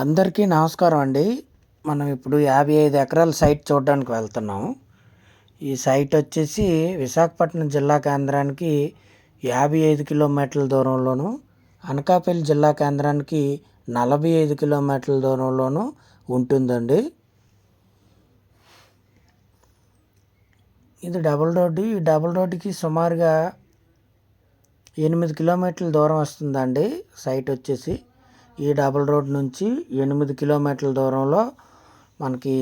అందరికీ నమస్కారం అండి. మనం ఇప్పుడు యాభై ఐదు ఎకరాల సైట్ చూడడానికి వెళ్తున్నాము. ఈ సైట్ వచ్చేసి విశాఖపట్నం జిల్లా కేంద్రానికి యాభై ఐదు కిలోమీటర్ల దూరంలోను అనకాపల్లి జిల్లా కేంద్రానికి నలభై ఐదు కిలోమీటర్ల దూరంలోను ఉంటుందండి. ఇది డబుల్ రోడ్డు. ఈ డబుల్ రోడ్డుకి సుమారుగా ఎనిమిది కిలోమీటర్ల దూరం వస్తుందండి సైట్ వచ్చేసి. ఈ డబుల్ రోడ్ నుంచి ఎనిమిది కిలోమీటర్ల దూరంలో మనకి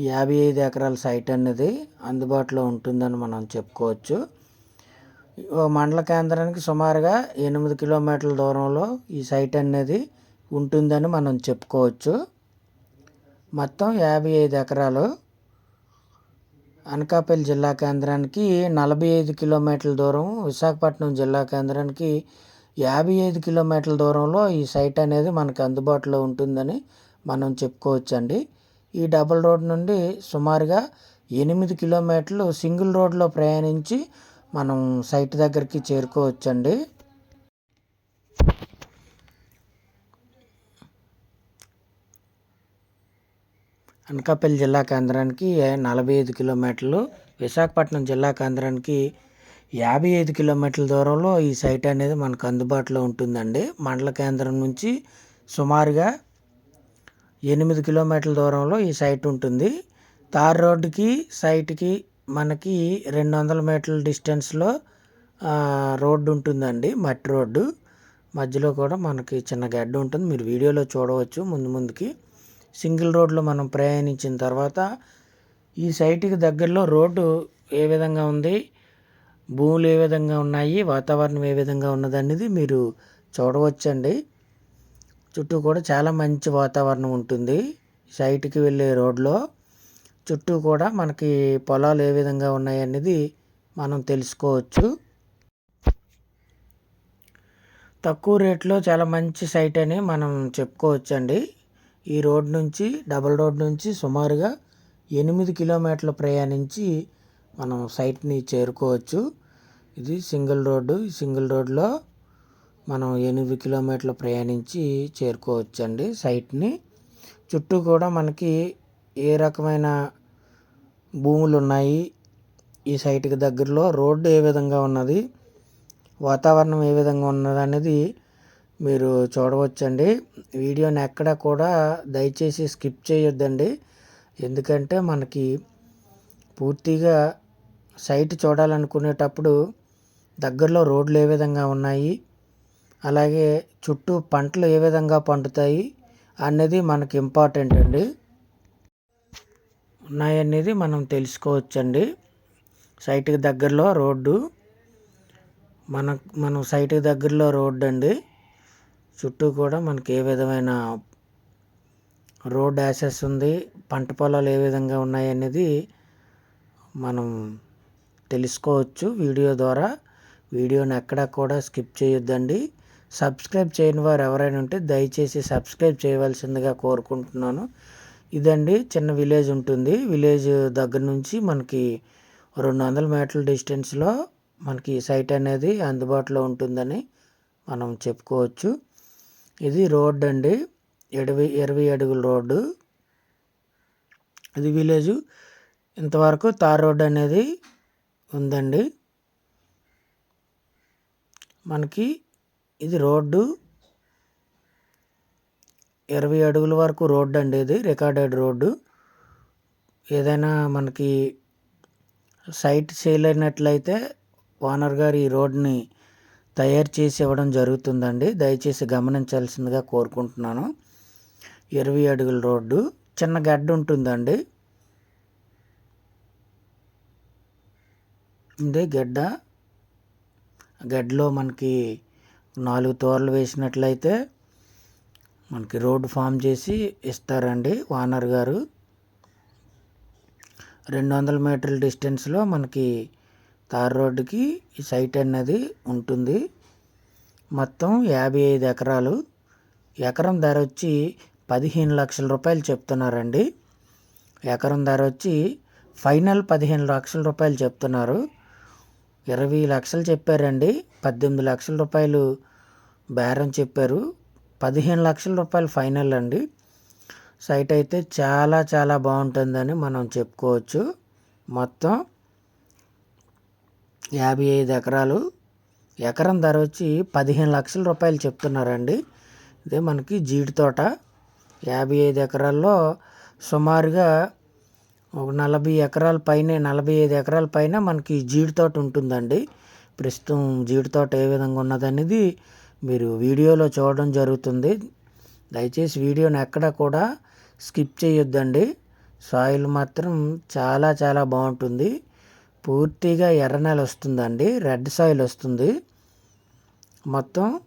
యాభై ఐదు ఎకరాల సైట్ అనేది అందుబాటులో ఉంటుందని మనం చెప్పుకోవచ్చు. మండల కేంద్రానికి సుమారుగా ఎనిమిది కిలోమీటర్ల దూరంలో ఈ సైట్ అనేది ఉంటుందని మనం చెప్పుకోవచ్చు. మొత్తం యాభై ఐదు ఎకరాలు. అనకాపల్లి జిల్లా కేంద్రానికి నలభై ఐదు కిలోమీటర్ల దూరం విశాఖపట్నం జిల్లా కేంద్రానికి యాభై ఐదు కిలోమీటర్ల దూరంలో ఈ సైట్ అనేది మనకు అందుబాటులో ఉంటుందని మనం చెప్పుకోవచ్చండి. ఈ డబుల్ రోడ్ నుండి సుమారుగా ఎనిమిది కిలోమీటర్లు సింగిల్ రోడ్లో ప్రయాణించి మనం సైట్ దగ్గరికి చేరుకోవచ్చండి. అనకాపల్లి జిల్లా కేంద్రానికి నలభై ఐదు కిలోమీటర్లు విశాఖపట్నం జిల్లా కేంద్రానికి యాభై ఐదు కిలోమీటర్ల దూరంలో ఈ సైట్ అనేది మనకు అందుబాటులో ఉంటుందండి. మండల కేంద్రం నుంచి సుమారుగా ఎనిమిది కిలోమీటర్ల దూరంలో ఈ సైట్ ఉంటుంది. తార్ రోడ్డుకి సైట్కి మనకి రెండు వందల మీటర్ల డిస్టెన్స్లో రోడ్డు ఉంటుందండి. మట్టి రోడ్డు. మధ్యలో కూడా మనకి చిన్న గడ్డ ఉంటుంది. మీరు వీడియోలో చూడవచ్చు ముందు ముందుకి. సింగిల్ రోడ్లో మనం ప్రయాణించిన తర్వాత ఈ సైట్కి దగ్గరలో రోడ్డు ఏ విధంగా ఉంది? భూములు ఏ విధంగా ఉన్నాయి వాతావరణం ఏ విధంగా ఉన్నదనేది మీరు చూడవచ్చండి. చుట్టూ కూడా చాలా మంచి వాతావరణం ఉంటుంది. సైట్కి వెళ్ళే రోడ్లో చుట్టూ కూడా మనకి పొలాలు ఏ విధంగా ఉన్నాయి అనేది మనం తెలుసుకోవచ్చు. తక్కువ రేట్లో చాలా మంచి సైట్ అని మనం చెప్పుకోవచ్చండి. ఈ రోడ్ నుంచి డబల్ రోడ్ నుంచి సుమారుగా ఎనిమిది కిలోమీటర్లు ప్రయాణించి మనం సైట్ని చేరుకోవచ్చు. ఇది సింగిల్ రోడ్డు. ఈ సింగిల్ రోడ్లో మనం ఎనిమిది కిలోమీటర్లు ప్రయాణించి చేరుకోవచ్చండి సైట్ని. చుట్టూ కూడా మనకి ఏ రకమైన భూములు ఉన్నాయి? ఈ సైట్కి దగ్గరలో రోడ్డు ఏ విధంగా ఉన్నది? వాతావరణం ఏ విధంగా ఉన్నది అనేది మీరు చూడవచ్చండి. వీడియోని ఎక్కడ కూడా దయచేసి స్కిప్ చేయొద్దండి. ఎందుకంటే మనకి పూర్తిగా సైట్ చూడాలనుకునేటప్పుడు దగ్గరలో రోడ్లు ఏ విధంగా ఉన్నాయి అలాగే చుట్టూ పంటలు ఏ విధంగా పండుతాయి అనేది మనకి ఇంపార్టెంట్ అండి. ఉన్నాయనేది మనం తెలుసుకోవచ్చండి. సైట్కి దగ్గరలో రోడ్డు మన మనం సైట్కి దగ్గరలో రోడ్డు అండి. చుట్టూ కూడా మనకి ఏ విధమైన రోడ్ యాసెస్ ఉంది పంట పొలాలు ఏ విధంగా ఉన్నాయనేది మనం తెలుసుకోవచ్చు వీడియో ద్వారా. వీడియోని ఎక్కడా కూడా స్కిప్ చేయొద్దండి. సబ్స్క్రైబ్ చేయని వారు ఎవరైనా ఉంటే దయచేసి సబ్స్క్రైబ్ చేయవలసిందిగా కోరుకుంటున్నాను. ఇదండి చిన్న విలేజ్ ఉంటుంది. విలేజ్ దగ్గర నుంచి మనకి రెండు వందల మీటర్ల డిస్టెన్స్లో మనకి సైట్ అనేది అందుబాటులో ఉంటుందని మనం చెప్పుకోవచ్చు. ఇది రోడ్ అండి. ఇరవై ఇరవై అడుగుల రోడ్డు. ఇది విలేజ్. ఇంతవరకు తార్ రోడ్ అనేది ఉందండి. మనకి ఇది రోడ్డు ఇరవై అడుగుల వరకు రోడ్డు అండి ఇది రికార్డెడ్ రోడ్డు. ఏదైనా మనకి సైట్ సేల్ అయినట్లయితే ఓనర్ గారు ఈ రోడ్ని తయారు చేసి ఇవ్వడం జరుగుతుందండి. దయచేసి గమనించాల్సిందిగా కోరుకుంటున్నాను. ఇరవై అడుగుల రోడ్డు చిన్న గడ్డ ఉంటుందండి. ఇదే గడ్డ. గడ్డలో మనకి నాలుగు తోరలు వేసినట్లయితే మనకి రోడ్డు ఫామ్ చేసి ఇస్తారండి ఓనర్ గారు. రెండు వందల మీటర్ల డిస్టెన్స్లో మనకి తార్ రోడ్డుకి ఈ సైట్ అనేది ఉంటుంది. మొత్తం యాభై ఐదు ఎకరాలు. ఎకరం ధర వచ్చి పదిహేను లక్షల రూపాయలు చెప్తున్నారండి. ఎకరం ధర వచ్చి ఫైనల్ పదిహేను లక్షల రూపాయలు చెప్తున్నారు. ఇరవై లక్షలు చెప్పారండి. పద్దెనిమిది లక్షల రూపాయలు బేరం చెప్పారు. పదిహేను లక్షల రూపాయలు ఫైనల్ అండి. సైట్ అయితే చాలా చాలా బాగుంటుందని మనం చెప్పుకోవచ్చు. మొత్తం యాభై ఐదు ఎకరాలు. ఎకరం ధర వచ్చి పదిహేను లక్షల రూపాయలు చెప్తున్నారండి. ఇదే మనకి జీడి తోట. యాభై ఐదు ఎకరాల్లో సుమారుగా నలభై ఎకరాల పైనే నలభై ఐదు ఎకరాల పైన మనకి జీడి తోట ఉంటుందండి. ప్రస్తుతం జీడి తోట ఏ విధంగా ఉన్నదనేది మీరు వీడియోలో చూడడం జరుగుతుంది. దయచేసి వీడియోని ఎక్కడ కూడా స్కిప్ చేయొద్దండి. సాయిల్ మాత్రం చాలా చాలా బాగుంటుంది. పూర్తిగా ఎర్ర నెల వస్తుందండి. రెడ్ సాయిల్ వస్తుంది. మొత్తం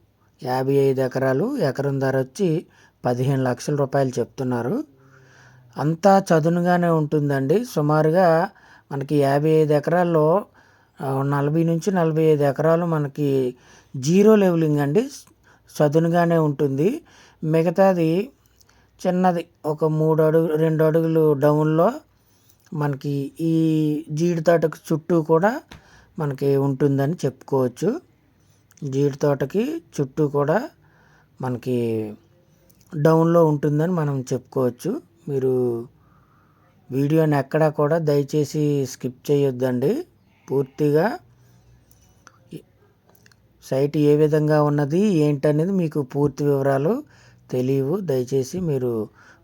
యాభై ఐదు ఎకరాలు. ఎకరం ధర వచ్చి పదిహేను లక్షల రూపాయలు చెప్తున్నారు. అంతా చదునుగానే ఉంటుందండి. సుమారుగా మనకి యాభై ఐదు ఎకరాల్లో నలభై నుంచి నలభై ఐదు ఎకరాలు మనకి జీరో లెవెలింగ్ అండి. చదునుగానే ఉంటుంది. మిగతాది చిన్నది ఒక మూడు అడుగు రెండు అడుగులు డౌన్లో మనకి ఈ జీడి తోటకు చుట్టూ కూడా మనకి ఉంటుందని చెప్పుకోవచ్చు. జీడి తోటకి చుట్టూ కూడా మనకి డౌన్లో ఉంటుందని మనం చెప్పుకోవచ్చు. మీరు వీడియోని ఎక్కడా కూడా దయచేసి స్కిప్ చేయొద్దండి. పూర్తిగా సైట్ ఏ విధంగా ఉన్నది ఏంటనేది మీకు పూర్తి వివరాలు తెలియవు. దయచేసి మీరు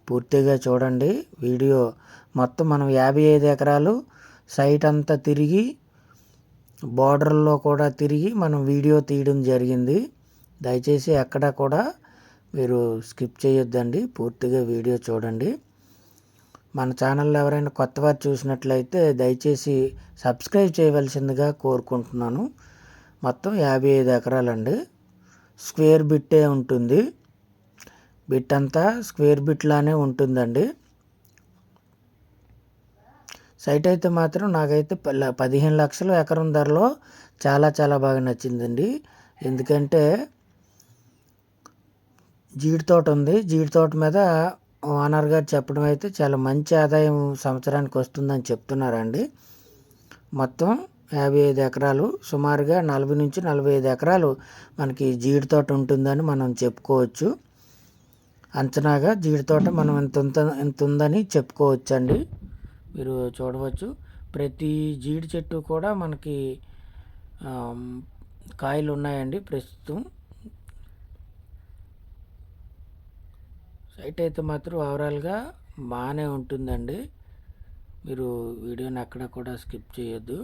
పూర్తిగా చూడండి. వీడియో మొత్తం మనం యాభై ఐదు ఎకరాలు సైట్ అంతా తిరిగి బార్డర్లో కూడా తిరిగి మనం వీడియో తీయడం జరిగింది. దయచేసి ఎక్కడ కూడా మీరు స్కిప్ చేయొద్దండి. పూర్తిగా వీడియో చూడండి. మన ఛానల్లో ఎవరైనా కొత్త వారు చూసినట్లయితే దయచేసి సబ్స్క్రైబ్ చేయవలసిందిగా కోరుకుంటున్నాను. మొత్తం యాభై ఐదు ఎకరాలండి. స్క్వేర్ బిట్టే ఉంటుంది. బిట్ అంతా స్క్వేర్ బిట్లానే ఉంటుందండి. సైట్ అయితే మాత్రం నాకైతే ప- పదిహేను లక్షల ఎకరం ధరలో చాలా చాలా బాగా నచ్చిందండి. ఎందుకంటే జీడి తోట ఉంది. జీడి తోట మీద ఓనర్ గారు చెప్పడం అయితే చాలా మంచి ఆదాయం సంవత్సరానికి వస్తుందని చెప్తున్నారండి. మొత్తం యాభై ఐదు ఎకరాలు సుమారుగా నలభై నుంచి నలభై ఐదు ఎకరాలు మనకి జీడి తోట ఉంటుందని మనం చెప్పుకోవచ్చు. అంచనాగా జీడి తోట మనం ఇంత ఇంత ఉందని చెప్పుకోవచ్చు అండి మీరు చూడవచ్చు. ప్రతి జీడి చెట్టు కూడా మనకి కాయలు ఉన్నాయండి ప్రస్తుతం. సైట్ అయితే మాత్రం ఓవరాల్గా బాగానే ఉంటుందండి. మీరు వీడియోని అక్కడ కూడా స్కిప్ చేయొద్దు.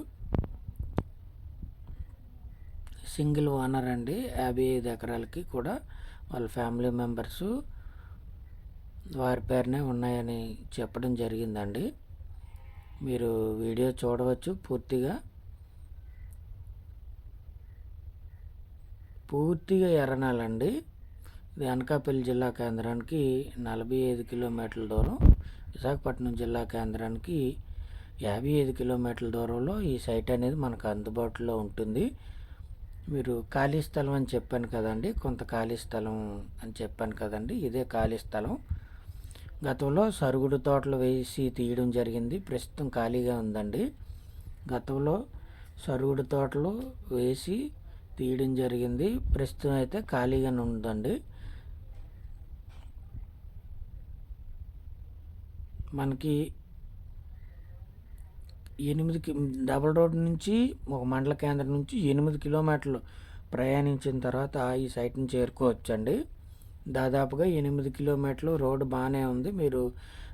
సింగిల్ ఓనర్ అండి. యాభై ఐదు ఎకరాలకి కూడా వాళ్ళ ఫ్యామిలీ మెంబర్స్ వారి పేరునే ఉన్నాయని చెప్పడం జరిగిందండి. మీరు వీడియో చూడవచ్చు పూర్తిగా. పూర్తిగా ఎర్రనాలండి. ఇది అనకాపల్లి జిల్లా కేంద్రానికి నలభై ఐదు కిలోమీటర్ల దూరం విశాఖపట్నం జిల్లా కేంద్రానికి యాభై ఐదు కిలోమీటర్ల దూరంలో ఈ సైట్ అనేది మనకు అందుబాటులో ఉంటుంది. మీరు ఖాళీ స్థలం అని చెప్పాను కదండి కొంత ఖాళీ స్థలం అని చెప్పాను కదండి ఇదే ఖాళీ స్థలం. గతంలో సరుగుడు తోటలు వేసి తీయడం జరిగింది ప్రస్తుతం ఖాళీగా ఉందండి. గతంలో సరుగుడు తోటలు వేసి తీయడం జరిగింది ప్రస్తుతం అయితే ఖాళీగానే ఉందండి. మనకి ఎనిమిది కి డబల్ రోడ్ నుంచి ఒక మండల కేంద్రం నుంచి ఎనిమిది కిలోమీటర్లు ప్రయాణించిన తర్వాత ఈ సైట్ని చేరుకోవచ్చండి. దాదాపుగా ఎనిమిది కిలోమీటర్లు రోడ్డు బాగానే ఉంది. మీరు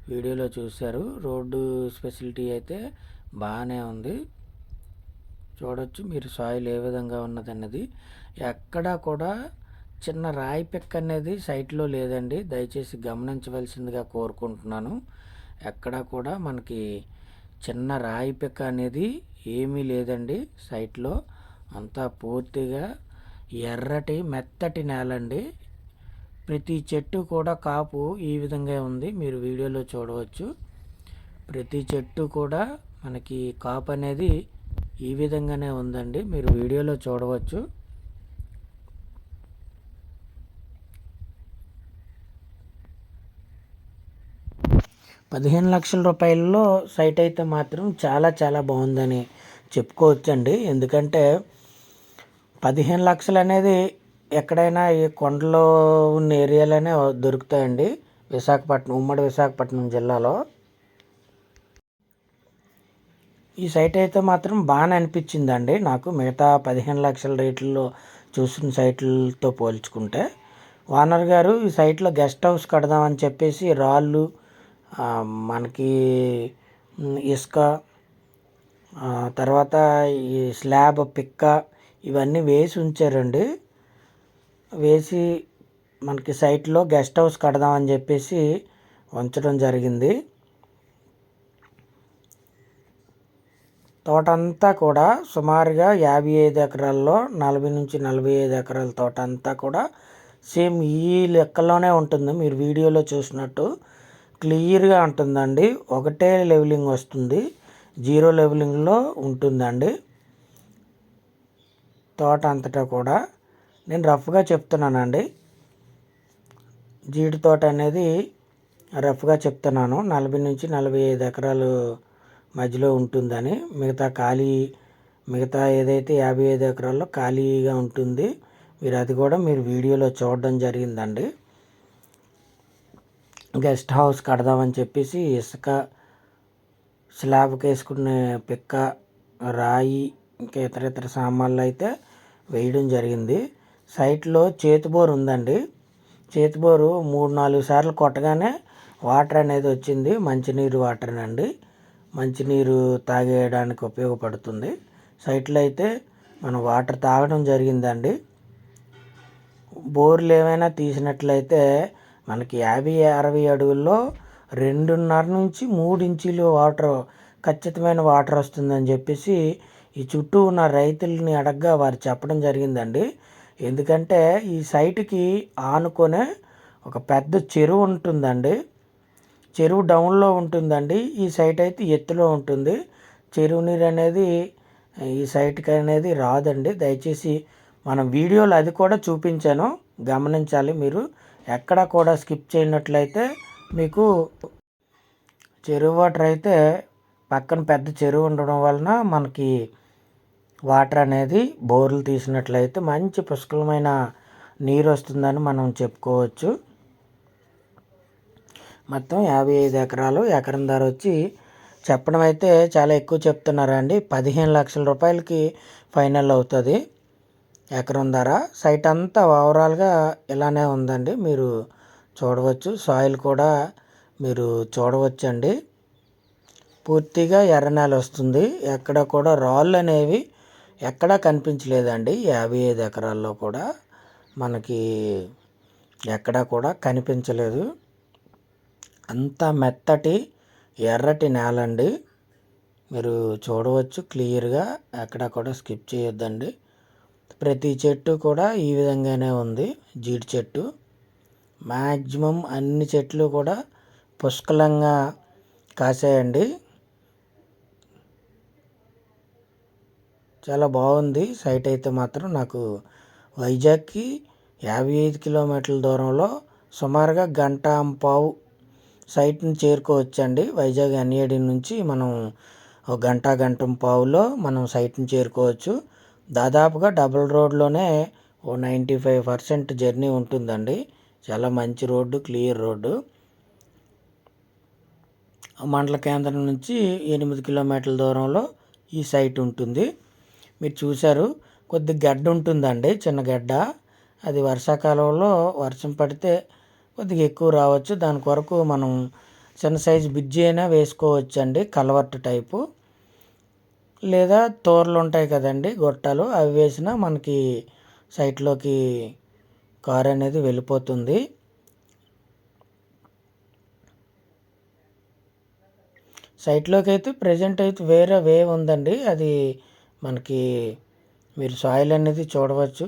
వీడియోలో చూశారు. రోడ్డు ఫెసిలిటీ అయితే బాగానే ఉంది. చూడొచ్చు మీరు సాయిల్ ఏ విధంగా ఉన్నదన్నది. ఎక్కడా కూడా చిన్న రాయి పిక్ అనేది సైట్లో లేదండి. దయచేసి గమనించవలసిందిగా కోరుకుంటున్నాను. ఎక్కడా కూడా మనకి చిన్న రాయి పిక్క అనేది ఏమీ లేదండి సైట్లో. అంతా పూర్తిగా ఎర్రటి మెత్తటి నేల అండి ప్రతి చెట్టు కూడా కాపు ఈ విధంగా ఉంది. మీరు వీడియోలో చూడవచ్చు. ప్రతి చెట్టు కూడా మనకి కాపు అనేది ఈ విధంగానే ఉందండి. మీరు వీడియోలో చూడవచ్చు. పదిహేను లక్షల రూపాయల్లో సైట్ అయితే మాత్రం చాలా చాలా బాగుందని చెప్పుకోవచ్చండి. ఎందుకంటే పదిహేను లక్షలు అనేది ఎక్కడైనా ఈ కొండలో ఉన్న ఏరియాలోనే దొరుకుతాయండి. విశాఖపట్నం ఉమ్మడి విశాఖపట్నం జిల్లాలో. ఈ సైట్ అయితే మాత్రం బాగానే అనిపించిందండి నాకు. మిగతా పదిహేను లక్షల రేట్లలో చూసిన సైట్లతో పోల్చుకుంటే. ఓనర్ గారు ఈ సైట్లో గెస్ట్ హౌస్ కడదామని చెప్పేసి రాళ్ళు మనకి ఇసుక తర్వాత ఈ స్లాబ్ పిక్క ఇవన్నీ వేసి ఉంచారండి. వేసి మనకి సైట్లో గెస్ట్ హౌస్ కడదామని చెప్పేసి ఉంచడం జరిగింది. తోట అంతా కూడా సుమారుగా యాభై ఐదు ఎకరాల్లో నలభై నుంచి నలభై ఐదు ఎకరాల తోట అంతా కూడా సేమ్ ఈ లెక్కలోనే ఉంటుంది. మీరు వీడియోలో చూసినట్టు క్లియర్గా ఉంటుందండి. ఒకటే లెవెలింగ్ వస్తుంది. జీరో లెవెలింగ్లో ఉంటుందండి. తోట అంతటా కూడా. నేను రఫ్గా చెప్తున్నానండి. జీడి తోట అనేది రఫ్గా చెప్తున్నాను. నలభై నుంచి నలభై ఐదు ఎకరాలు మధ్యలో ఉంటుందని. మిగతా ఖాళీ మిగతా ఏదైతే యాభై ఐదు ఎకరాల్లో ఖాళీగా ఉంటుంది మీరు అది కూడా మీరు వీడియోలో చూడడం జరిగిందండి. గెస్ట్ హౌస్ కడదామని చెప్పేసి ఇసుక స్లాబ్కి వేసుకునే పిక్క రాయి ఇంకా ఇతర ఇతర సామాన్లు అయితే వేయడం జరిగింది. సైట్లో చేతిబోరు ఉందండి. చేతిబోరు మూడు నాలుగు సార్లు కొట్టగానే వాటర్ అనేది వచ్చింది. మంచినీరు వాటర్ అండి. మంచినీరు తాగేయడానికి ఉపయోగపడుతుంది. సైట్లో అయితే మనం వాటర్ తాగడం జరిగిందండి. బోర్లు ఏమైనా తీసినట్లయితే మనకి యాభై అరవై అడుగుల్లో రెండున్నర నుంచి మూడు ఇంచీలు వాటర్ ఖచ్చితమైన వాటర్ వస్తుందని చెప్పేసి ఈ చుట్టూ ఉన్న రైతుల్ని అడగ్గా వారు చెప్పడం జరిగిందండి. ఎందుకంటే ఈ సైట్కి ఆనుకొనే ఒక పెద్ద చెరువు ఉంటుందండి. చెరువు డౌన్లో ఉంటుందండి. ఈ సైట్ అయితే ఎత్తులో ఉంటుంది. చెరువు నీరు అనేది ఈ సైట్కి అనేది రాదండి. దయచేసి మనం వీడియోలో అది కూడా చూపించాను. గమనించాలి మీరు. ఎక్కడ కూడా స్కిప్ చేయనట్లయితే మీకు చెరువు వాటర్ అయితే పక్కన పెద్ద చెరువు ఉండడం వలన మనకి వాటర్ అనేది బోర్లు తీసినట్లయితే మంచి పుష్కలమైన నీరు వస్తుందని మనం చెప్పుకోవచ్చు. మొత్తం యాభై ఐదు ఎకరాలు. ఎకరం ధర వచ్చి చెప్పడం అయితే చాలా ఎక్కువ చెప్తున్నారండి. పదిహేను లక్షల రూపాయలకి ఫైనల్ అవుతుంది. ఎకరం ధర. సైట్ అంతా ఓవరాల్గా ఇలానే ఉందండి. మీరు చూడవచ్చు. సాయిల్ కూడా మీరు చూడవచ్చండి. పూర్తిగా ఎర్ర నేల వస్తుంది. ఎక్కడ కూడా రాళ్ళు అనేవి ఎక్కడా కనిపించలేదండి. యాభై ఐదు ఎకరాల్లో కూడా మనకి ఎక్కడా కూడా కనిపించలేదు. అంత మెత్తటి ఎర్రటి నేల అండి మీరు చూడవచ్చు క్లియర్గా. ఎక్కడా కూడా స్కిప్ చేయొద్దండి. ప్రతి చెట్టు కూడా ఈ విధంగానే ఉంది. జీడి చెట్టు. మ్యాక్సిమం అన్ని చెట్లు కూడా పుష్కలంగా కాసాయండి. చాలా బాగుంది. సైట్ అయితే మాత్రం నాకు వైజాగ్కి యాభై ఐదు కిలోమీటర్ల దూరంలో సుమారుగా గంట పావు సైట్ని చేరుకోవచ్చండి. వైజాగ్ ఎన్ఏడి నుంచి మనం ఒక గంట గంట పావులో మనం సైట్ని చేరుకోవచ్చు. దాదాపుగా డబుల్ రోడ్లోనే ఓ నైంటీ ఫైవ్ పర్సెంట్ జర్నీ ఉంటుందండి. చాలా మంచి రోడ్డు క్లియర్ రోడ్డు. మండల కేంద్రం నుంచి ఎనిమిది కిలోమీటర్ల దూరంలో ఈ సైట్ ఉంటుంది. మీరు చూశారు కొద్ది గడ్డ ఉంటుందండి చిన్న గడ్డ. అది వర్షాకాలంలో వర్షం పడితే కొద్దిగా ఎక్కువ రావచ్చు. దాని కొరకు మనం చిన్న సైజు బ్రిడ్జి అయినా వేసుకోవచ్చండి కలవర్టు కలవర్ట్ టైపు. లేదా తోరలు ఉంటాయి కదండి గొట్టాలు అవి వేసినా మనకి సైట్లోకి కార్ అనేది వెళ్ళిపోతుంది. సైట్లోకి అయితే ప్రజెంట్ అయితే వేరే వే ఉందండి. అది మనకి మీరు సాయిల్ అనేది చూడవచ్చు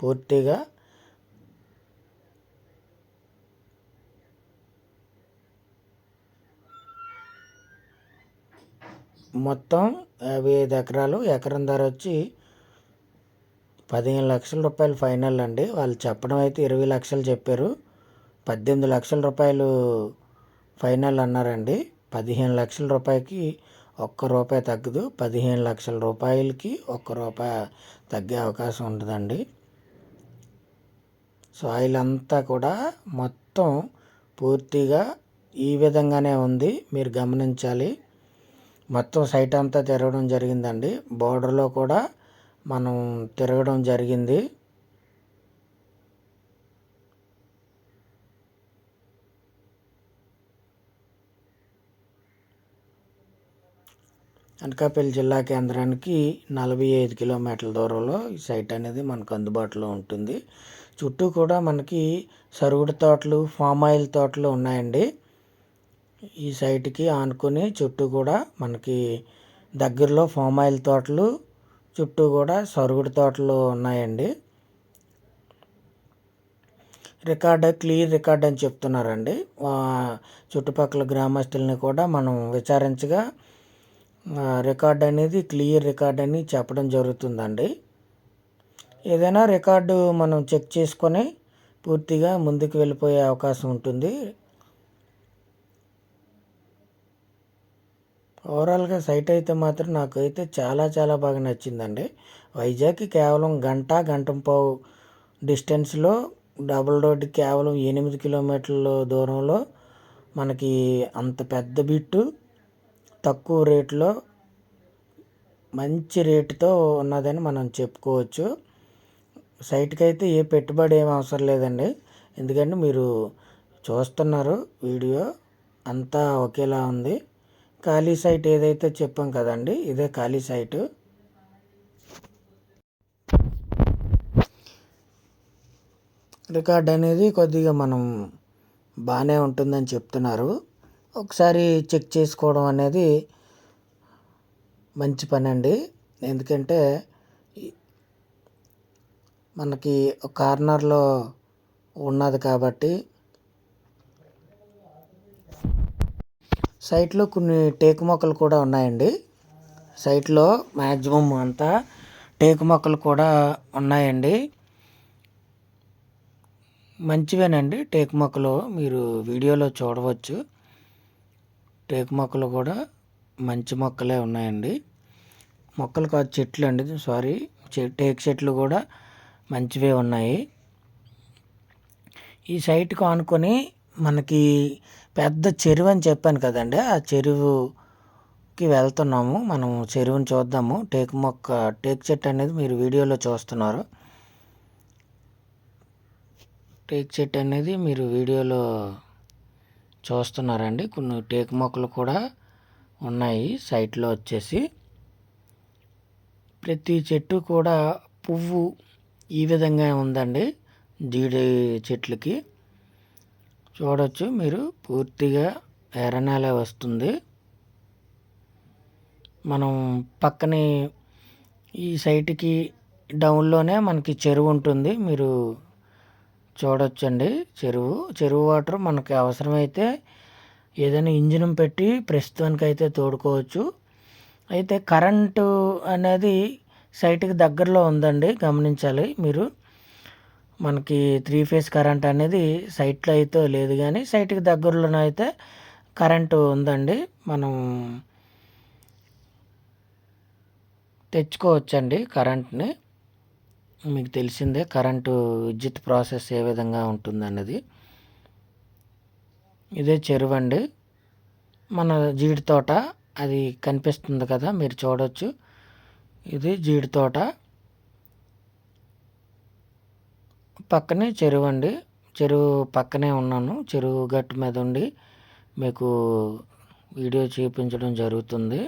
పూర్తిగా. మొత్తం యాభై ఐదు ఎకరాలు ఎకరం ధర వచ్చి పదిహేను లక్షల రూపాయలు ఫైనల్ అండి. వాళ్ళు చెప్పడం అయితే ఇరవై లక్షలు చెప్పారు. పద్దెనిమిది లక్షల రూపాయలు ఫైనల్ అన్నారండి. పదిహేను లక్షల రూపాయికి ఒక్క రూపాయి తగ్గదు. పదిహేను లక్షల రూపాయలకి ఒక్క రూపాయి తగ్గే అవకాశం ఉంటుందండి సాయిల్ అంతా కూడా మొత్తం పూర్తిగా ఈ విధంగానే ఉంది. మీరు గమనించాలి. మొత్తం సైట్ అంతా తిరగడం జరిగిందండి. బోర్డర్లో కూడా మనం తిరగడం జరిగింది. అనకాపల్లి జిల్లా కేంద్రానికి నలభై ఐదు కిలోమీటర్ల దూరంలో ఈ సైట్ అనేది మనకు అందుబాటులో ఉంటుంది. చుట్టూ కూడా మనకి సరుగుడు తోటలు ఫామ్ ఆయిల్ తోటలు ఉన్నాయండి. ఈ సైట్కి ఆనుకొని చుట్టూ కూడా మనకి దగ్గరలో ఫామ్ ఆయిల్ తోటలు చుట్టూ కూడా సరుగుడు తోటలు ఉన్నాయండి. రికార్డ్ క్లియర్ రికార్డ్ అని చెప్తున్నారండి. చుట్టుపక్కల గ్రామస్తుల్ని కూడా మనం విచారించగా రికార్డ్ అనేది క్లియర్ రికార్డ్ అని చెప్పడం జరుగుతుందండి. ఏదైనా రికార్డు మనం చెక్ చేసుకొని పూర్తిగా ముందుకు వెళ్ళిపోయే అవకాశం ఉంటుంది. ఓవరాల్గా సైట్ అయితే మాత్రం నాకైతే చాలా చాలా బాగా నచ్చిందండి. వైజాగ్కి కేవలం గంట గంట పావు డిస్టెన్స్లో డబుల్ రోడ్డు కేవలం ఎనిమిది కిలోమీటర్ల దూరంలో మనకి అంత పెద్ద బిట్టు తక్కువ రేట్లో మంచి రేటుతో ఉన్నదని మనం చెప్పుకోవచ్చు. సైట్కి అయితే ఏ పెట్టుబడి ఏం అవసరం లేదండి. ఎందుకంటే మీరు చూస్తున్నారు వీడియో అంతా ఒకేలా ఉంది. ఖాళీ సైట్ ఏదైతే చెప్పాం కదండి ఇదే ఖాళీ సైటు. రికార్డ్ అనేది కొద్దిగా మనం బాగానే ఉంటుందని చెప్తున్నారు. ఒకసారి చెక్ చేసుకోవడం అనేది మంచి పని అండి ఎందుకంటే మనకి కార్నర్లో ఉన్నది కాబట్టి సైట్లో కొన్ని టేకు మొక్కలు కూడా ఉన్నాయండి. సైట్లో మ్యాక్సిమం అంతా టేకు మొక్కలు కూడా ఉన్నాయండి. మంచివేనండి టేకు మొక్కలు. మీరు వీడియోలో చూడవచ్చు. టేకు మొక్కలు కూడా మంచి మొక్కలే ఉన్నాయండి. మొక్కలు కాదు చెట్లు అండి. సారీ టేకు చెట్లు కూడా మంచివే ఉన్నాయి. ఈ సైట్కి ఆనుకొని మనకి పెద్ద చెరువు అని చెప్పాను కదండి. ఆ చెరువుకి వెళ్తున్నాము. మనం చెరువుని చూద్దాము. టేకు మొక్క టేకు చెట్టు అనేది మీరు వీడియోలో చూస్తున్నారు. టేక్ చెట్టు అనేది మీరు వీడియోలో చూస్తున్నారండి. కొన్ని టేకు మొక్కలు కూడా ఉన్నాయి సైట్లో వచ్చేసి. ప్రతి చెట్టు కూడా పువ్వు ఈ విధంగా ఉందండి. జీడి చెట్లకి. చూడవచ్చు మీరు పూర్తిగా ఎర్రనేల వస్తుంది. మనం పక్కనే ఈ సైట్కి డౌన్లోనే మనకి చెరువు ఉంటుంది మీరు చూడొచ్చండి. చెరువు చెరువు వాటర్ మనకి అవసరమైతే ఏదైనా ఇంజిన్ పెట్టి ప్రస్తుతానికి అయితే తోడుకోవచ్చు. అయితే కరెంటు అనేది సైట్కి దగ్గరలో ఉందండి గమనించాలి మీరు. మనకి త్రీ ఫేస్ కరెంట్ అనేది సైట్లో అయితే లేదు కానీ సైట్కి దగ్గరలోనే అయితే కరెంటు ఉందండి. మనం తెచ్చుకోవచ్చండి కరెంట్ని మీకు తెలిసిందే కరెంటు విద్యుత్ ప్రాసెస్ ఏ విధంగా ఉంటుంది అన్నది ఇదే చెరువు అండి. మన జీడి తోట అది కనిపిస్తుంది కదా మీరు చూడవచ్చు ఇది జీడి తోట. పక్కనే చెరువు అండి. చెరువు పక్కనే ఉన్నాను. చెరువు గట్టు మీద ఉండి మీకు వీడియో చూపించడం జరుగుతుంది.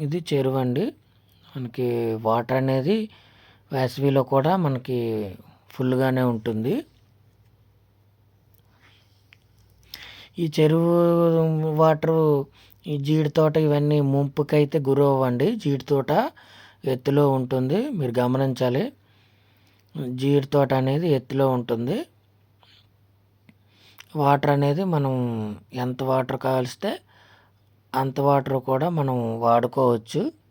ఇది చెరువు అండి. మనకి వాటర్ అనేది వేసవిలో కూడా మనకి ఫుల్గానే ఉంటుంది. ఈ చెరువు వాటరు ఈ జీడి తోట ఇవన్నీ ముంపుకైతే గురవ్వండి. జీడి తోట ఎత్తులో ఉంటుంది. మీరు గమనించాలి. జీడి తోట అనేది ఎత్తులో ఉంటుంది. వాటర్ అనేది మనం ఎంత వాటర్ కావలిస్తే అంత వాటర్ కూడా మనం వాడుకోవచ్చు.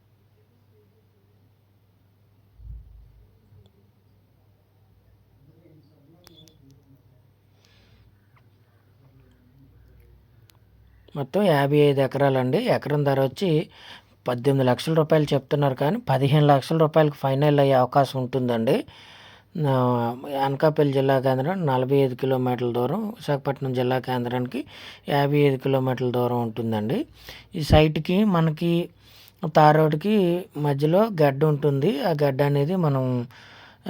మొత్తం యాభై ఐదు ఎకరాలండి. ఎకరం ధర వచ్చి పద్దెనిమిది లక్షల రూపాయలు చెప్తున్నారు కానీ పదిహేను లక్షల రూపాయలకు ఫైనల్ అయ్యే అవకాశం ఉంటుందండి. అనకాపల్లి జిల్లా కేంద్రం నలభై ఐదు కిలోమీటర్ల దూరం విశాఖపట్నం జిల్లా కేంద్రానికి యాభై ఐదు కిలోమీటర్ల దూరం ఉంటుందండి. ఈ సైట్కి మనకి తార్ మధ్యలో గడ్డ ఉంటుంది. ఆ గడ్డ అనేది మనం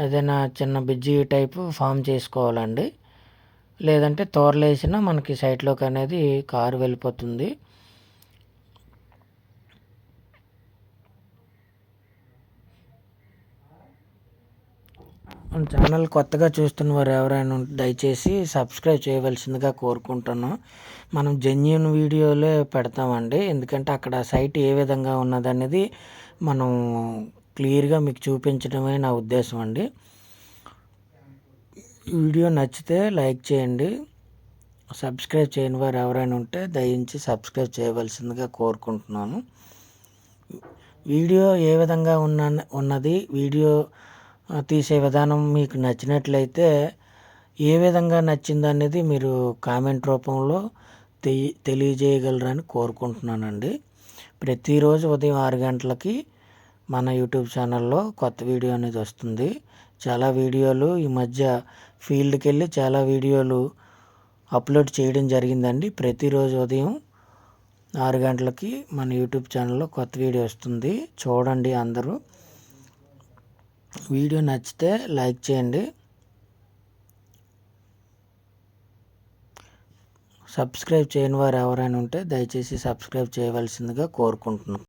ఏదైనా చిన్న బిజ్జి టైపు ఫామ్ చేసుకోవాలండి. లేదంటే తోరలేసినా మనకి సైట్లోకి అనేది కారు వెళ్ళిపోతుంది. మన ఛానల్ కొత్తగా చూస్తున్న వారు ఎవరైనా ఉంటే దయచేసి సబ్స్క్రైబ్ చేయవలసిందిగా కోరుకుంటున్నాం. మనం జెన్యున్ వీడియోలే పెడతామండి. ఎందుకంటే అక్కడ సైట్ ఏ విధంగా ఉన్నదనేది మనం క్లియర్గా మీకు చూపించడమే నా ఉద్దేశం అండి. ఈ వీడియో నచ్చితే లైక్ చేయండి. సబ్స్క్రైబ్ చేయని వారు ఎవరైనా ఉంటే దయించి సబ్స్క్రైబ్ చేయవలసిందిగా కోరుకుంటున్నాను. వీడియో ఏ విధంగా ఉన్న ఉన్నది వీడియో తీసే విధానం మీకు నచ్చినట్లయితే ఏ విధంగా నచ్చింది అనేది మీరు కామెంట్ రూపంలో తె తెలియజేయగలరని కోరుకుంటున్నానండి. ప్రతిరోజు ఉదయం ఆరు గంటలకి మన యూట్యూబ్ ఛానల్లో కొత్త వీడియో అనేది వస్తుంది. చాలా వీడియోలు ఈ మధ్య ఫీల్డ్కి వెళ్ళి చాలా వీడియోలు అప్లోడ్ చేయడం జరిగిందండి. ప్రతిరోజు ఉదయం ఆరు గంటలకి మన యూట్యూబ్ ఛానల్లో కొత్త వీడియో వస్తుంది. చూడండి అందరూ. వీడియో నచ్చితే లైక్ చేయండి. సబ్స్క్రైబ్ చేయని వారు ఎవరైనా ఉంటే దయచేసి సబ్స్క్రైబ్ చేయవలసిందిగా కోరుకుంటున్నాం.